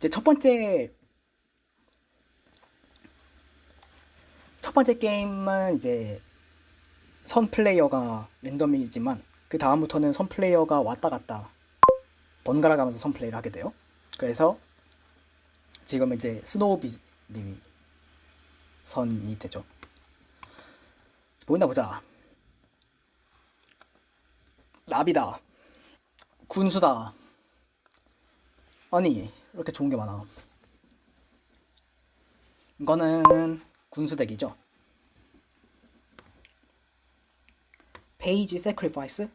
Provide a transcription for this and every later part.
이제 첫 번째 첫 번째 게임은 이제 선 플레이어가 랜덤이지만 그 다음부터는 선 플레이어가 왔다 갔다 번갈아 가면서 선 플레이를 하게 돼요. 그래서 지금 이제 스노우비님이 선이 되죠. 보이나 보자. 나비다. 군수다. 아니 이렇게 좋은 게 많아. 이거는 군수 덱이죠. 페이지 세크리파이스?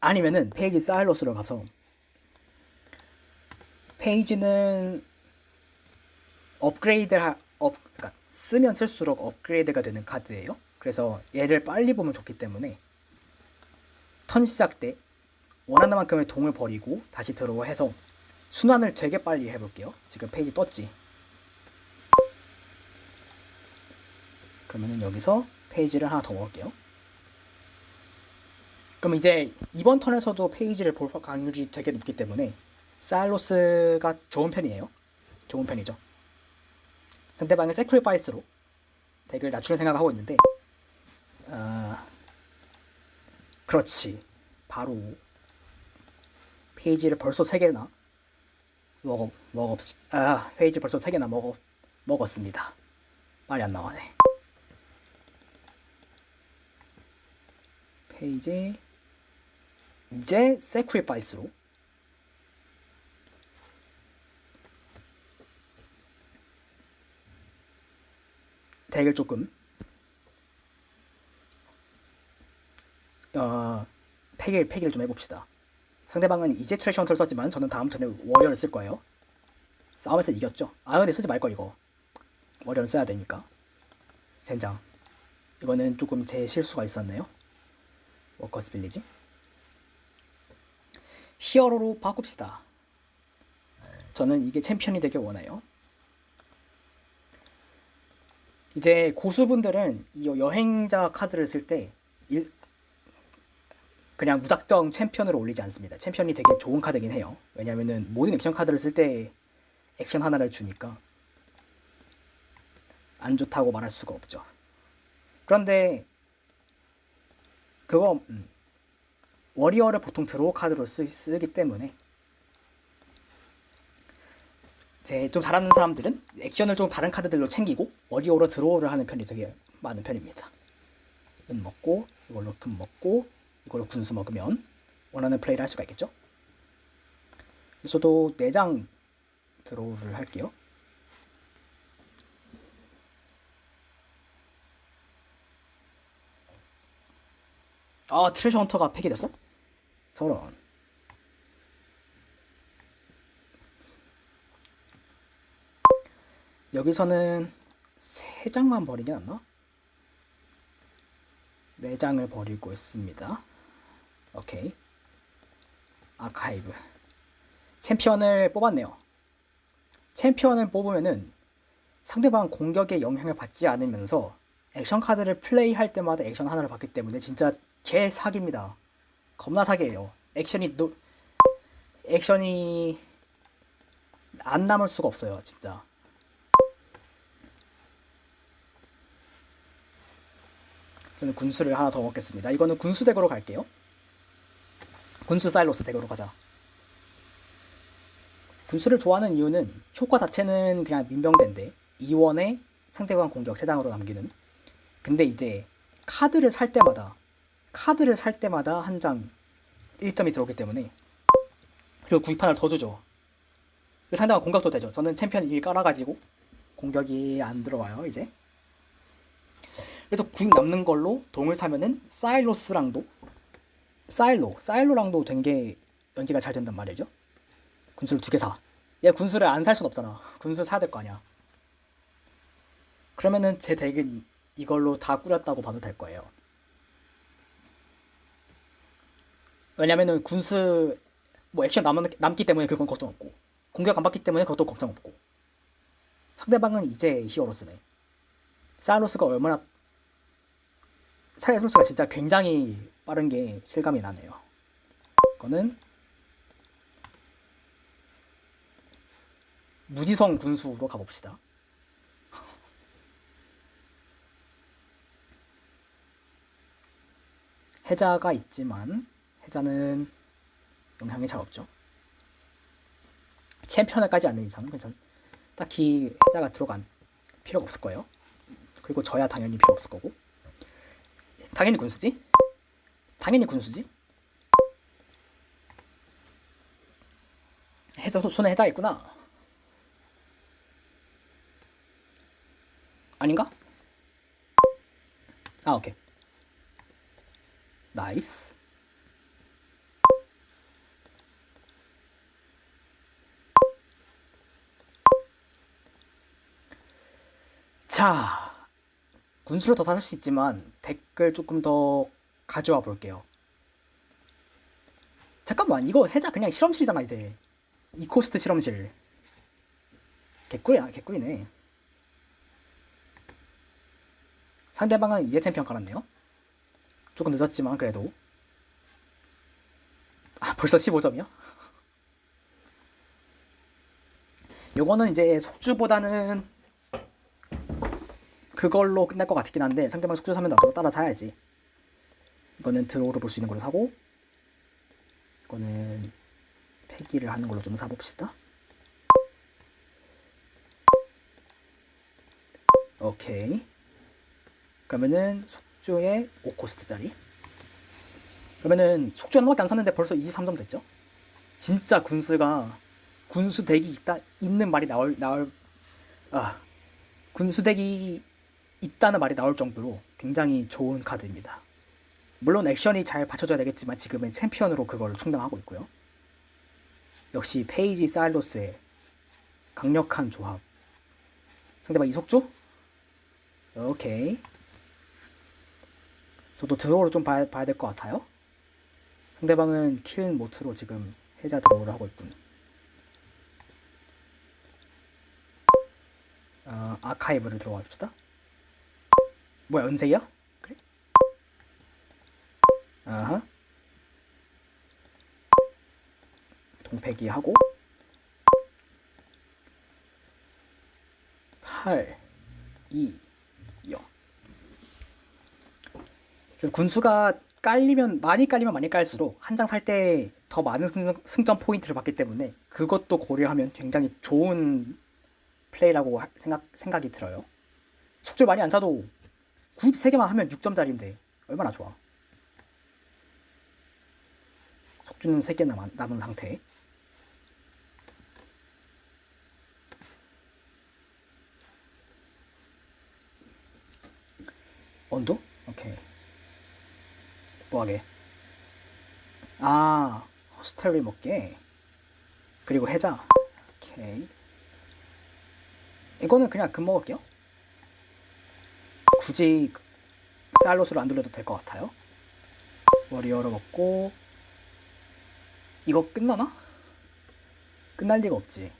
아니면은 페이지 사일로스로 가서 페이지는 업그레이드 하, 업, 그러니까 쓰면 쓸수록 업그레이드가 되는 카드예요. 그래서 얘를 빨리 보면 좋기 때문에 턴 시작 때 원하는 만큼의 동을 버리고 다시 들어와 해서 순환을 되게 빨리 해볼게요. 지금 페이지 떴지. 그러면은 여기서 페이지를 하나 더 먹을게요. 그럼 이제 이번 턴에서도 페이지를 볼 확률이 되게 높기 때문에 사일로스가 좋은 편이에요. 좋은 편이죠. 상대방의 세크리파이스로 덱을 낮추는 생각을 하고 있는데 어, 그렇지. 바로 페이지를 벌써 3개나 먹어 먹었 아 페이지 벌써 3개나 먹어 먹었습니다. 말이 안 나와네. 페이지 이제 세크리파이스로 덱을 조금 어 폐기를 폐기를 좀 해봅시다. 상대방은 이제 트래시 헌터를 썼지만 저는 다음 턴에 워리어를 쓸 거예요. 싸움에서 이겼죠. 아 근데 쓰지 말걸 이거. 워리어를 써야 되니까. 젠장. 이거는 조금 제 실수가 있었네요. 워커스 빌리지. 히어로로 바꿉시다. 저는 이게 챔피언이 되길 원해요. 이제 고수분들은 이 여행자 카드를 쓸 때 그냥 무작정 챔피언으로 올리지 않습니다. 챔피언이 되게 좋은 카드긴 해요. 왜냐면은 모든 액션 카드를 쓸 때 액션 하나를 주니까 안 좋다고 말할 수가 없죠. 그런데 그거 음, 워리어를 보통 드로우 카드로 쓰, 쓰기 때문에 제 좀 잘하는 사람들은 액션을 좀 다른 카드들로 챙기고 워리어로 드로우를 하는 편이 되게 많은 편입니다. 은 먹고 이걸로 금 먹고 이걸로 군수 먹으면 원하는 플레이를 할 수가 있겠죠. 저도 4장 드로우를 할게요. 아 트레저 헌터가 폐기됐어? 저런 여기서는 세 장만 버리긴 않나? 네 장을 버리고 있습니다. 오케이. 아카이브. 챔피언을 뽑았네요. 챔피언을 뽑으면은 상대방 공격에 영향을 받지 않으면서 액션 카드를 플레이할 때마다 액션 하나를 받기 때문에 진짜 개 사기입니다. 겁나 사기예요. 액션이 노 액션이 안 남을 수가 없어요, 진짜. 저는 군수를 하나 더 먹겠습니다. 이거는 군수 덱으로 갈게요. 군수 사일로스 덱으로 가자. 군수를 좋아하는 이유는 효과 자체는 그냥 민병대인데 2원에 상대방 공격 3장으로 남기는 근데 이제 카드를 살 때마다 카드를 살 때마다 한 장 1점이 들어오기 때문에 그리고 구입판을 더 주죠. 상대방 공격도 되죠. 저는 챔피언 이미 깔아가지고 공격이 안 들어와요 이제. 그래서 구입 남는 걸로 동을 사면은 사일로스랑도 사일로 사일로랑도 된 게 연기가 잘 된단 말이죠. 군수를 두 개 사. 얘 군수를 안 살 순 없잖아. 군수 사야 될 거 아니야. 그러면은 제 덱은 이, 이걸로 다 꾸렸다고 봐도 될 거예요. 왜냐면은 군수 뭐 액션 남, 남기 때문에 그건 걱정 없고 공격 안 받기 때문에 그것도 걱정 없고 상대방은 이제 히어로스네. 사일로스가 얼마나 사일로스가 진짜 굉장히 빠른 게 실감이 나네요. 이거는 무지성 군수로 가봅시다. 해자가 있지만 해자는 영향이 잘 없죠. 챔피언을 까지 않는 이상은 괜찮. 딱히 해자가 들어간 필요가 없을 거예요. 그리고 저야 당연히 필요 없을 거고. 당연히 군수지. 당연히 군수지. 해자 손에 해자 있구나. 아닌가? 아 오케이. 나이스. 자, 군수를 더 사실 수 있지만 댓글 조금 더 가져와 볼게요. 잠깐만, 이거 해자 그냥 실험실이잖아 이제. 이코스트 실험실. 개꿀이야, 개꿀이네. 상대방은 이제 챔피언 깔았네요. 조금 늦었지만 그래도. 아, 벌써 15점이야? 요거는 이제 속주보다는 그걸로 끝날 것 같긴 한데 상대방 속주 사면 나도 따라 사야지. 이거는 드로우를 볼수 있는 걸로 사고 이거는 폐기를 하는 걸로 좀 사봅시다. 오케이. 그러면은 속주에 5코스트짜리. 그러면은 속주 하나밖에 안 샀는데 벌써 23점 됐죠? 진짜 군수가 군수 덱이 있다 있는 말이 나올 나올 아 군수 덱이 있다는 말이 나올 정도로 굉장히 좋은 카드입니다. 물론 액션이 잘 받쳐줘야 되겠지만 지금은 챔피언으로 그걸 충당하고 있고요. 역시 페이지 사일로스의 강력한 조합. 상대방 이속주? 오케이. 저도 드로우를 좀 봐야, 봐야 될 것 같아요. 상대방은 킬 모트로 지금 해자 드로우를 하고 있군. 어, 아카이브를 들어가 줍시다. 뭐야, 은색이야? 아하. 동패기 하고 8 2 0 지금 군수가 깔리면 많이 깔리면 많이 깔수록 한 장 살 때 더 많은 승, 승점 포인트를 받기 때문에 그것도 고려하면 굉장히 좋은 플레이라고 하- 생각 생각이 들어요. 속줄 많이 안 사도 구입 3개만 하면 6점짜리인데 얼마나 좋아. 속주는 3개 남은, 남은 상태. 언도? 오케이. 뭐하게? 아, 호스텔리 먹게. 그리고 해자. 오케이. 이거는 그냥 금 먹을게요. 굳이 살로스를 안 돌려도 될 것 같아요. 워리어로 먹고 이거 끝나나? 끝날 리가 없지.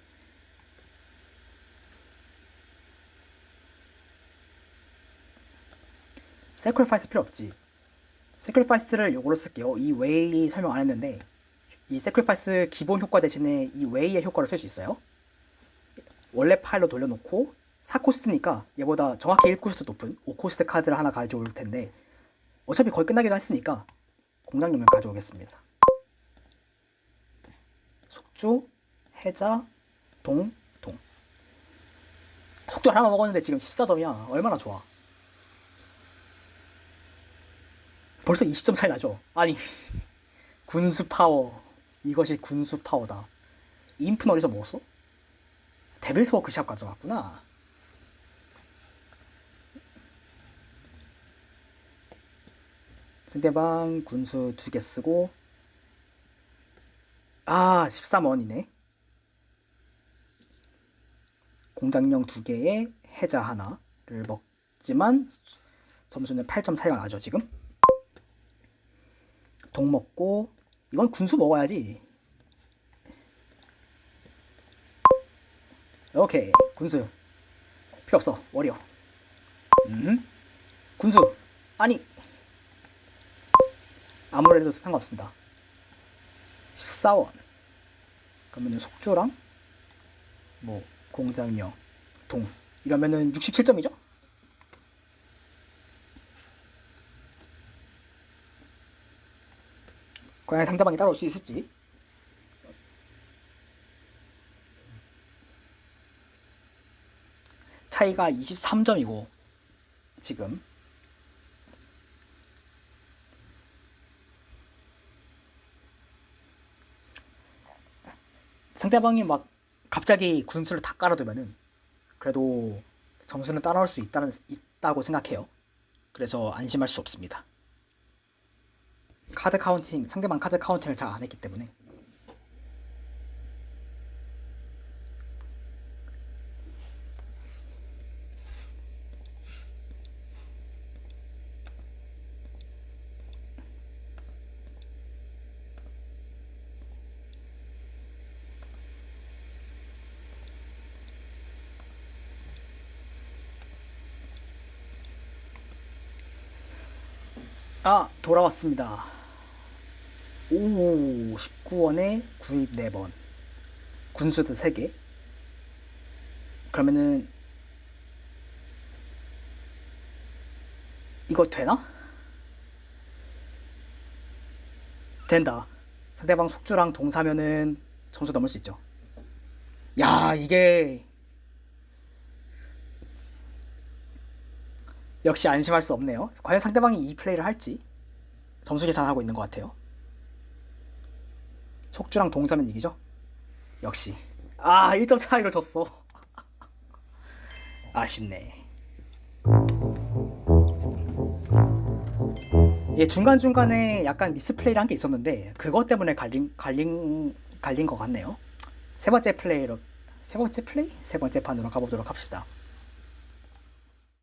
세크리파이스 필요 없지. 세크리파이스를 요거로 쓸게요. 이 웨이 설명 안 했는데 이 세크리파이스 기본 효과 대신에 이 웨이의 효과를 쓸 수 있어요. 원래 파일로 돌려놓고 4코스트니까 얘보다 정확히 1코스트 높은 5코스트 카드를 하나 가져올 텐데 어차피 거의 끝나기도 했으니까 공장용을 가져오겠습니다. 속주, 해자, 동, 동. 속주 하나만 먹었는데 지금 14점이야. 얼마나 좋아. 벌써 20점 차이 나죠? 아니 군수 파워 이것이 군수 파워다 인프는 어디서 먹었어? 데빌스 워크샵 가져갔구나 상대방 군수 두 개 쓰고 아 13원이네 공장용 두 개에 해자 하나를 먹지만 점수는 8점 차이가 나죠 지금 동 먹고 이건 군수 먹어야지. 오케이 군수 필요 없어 워리어. 음 군수 아니 아무래도 상관없습니다. 14원. 그러면 속주랑 뭐 공장명 동 이러면은 67점이죠? 과연 상대방이 따라올 수 있을지. 차이가 23점이고 지금 상대방이 막 갑자기 군수를 다 깔아두면은 그래도 점수는 따라올 수 있다는 있다고 생각해요. 그래서 안심할 수 없습니다. 카드 카운팅 상대방 카드 카운팅을 잘 안 했기 때문에 아 돌아왔습니다. 오 19원에 구입 4번 군수도 3개 그러면은 이거 되나? 된다 상대방 속주랑 동사면은 점수 넘을 수 있죠 야 이게 역시 안심할 수 없네요. 과연 상대방이 이 플레이를 할지 점수 계산하고 있는 것 같아요. 속주랑 동사면 이기죠? 역시. 아 1점 차이로 졌어. 아쉽네. 예, 중간중간에 약간 미스플레이를 한 게 있었는데 그것 때문에 갈린 갈린 갈린 것 같네요. 세 번째 플레이로 세 번째 플레이? 세 번째 판으로 가보도록 합시다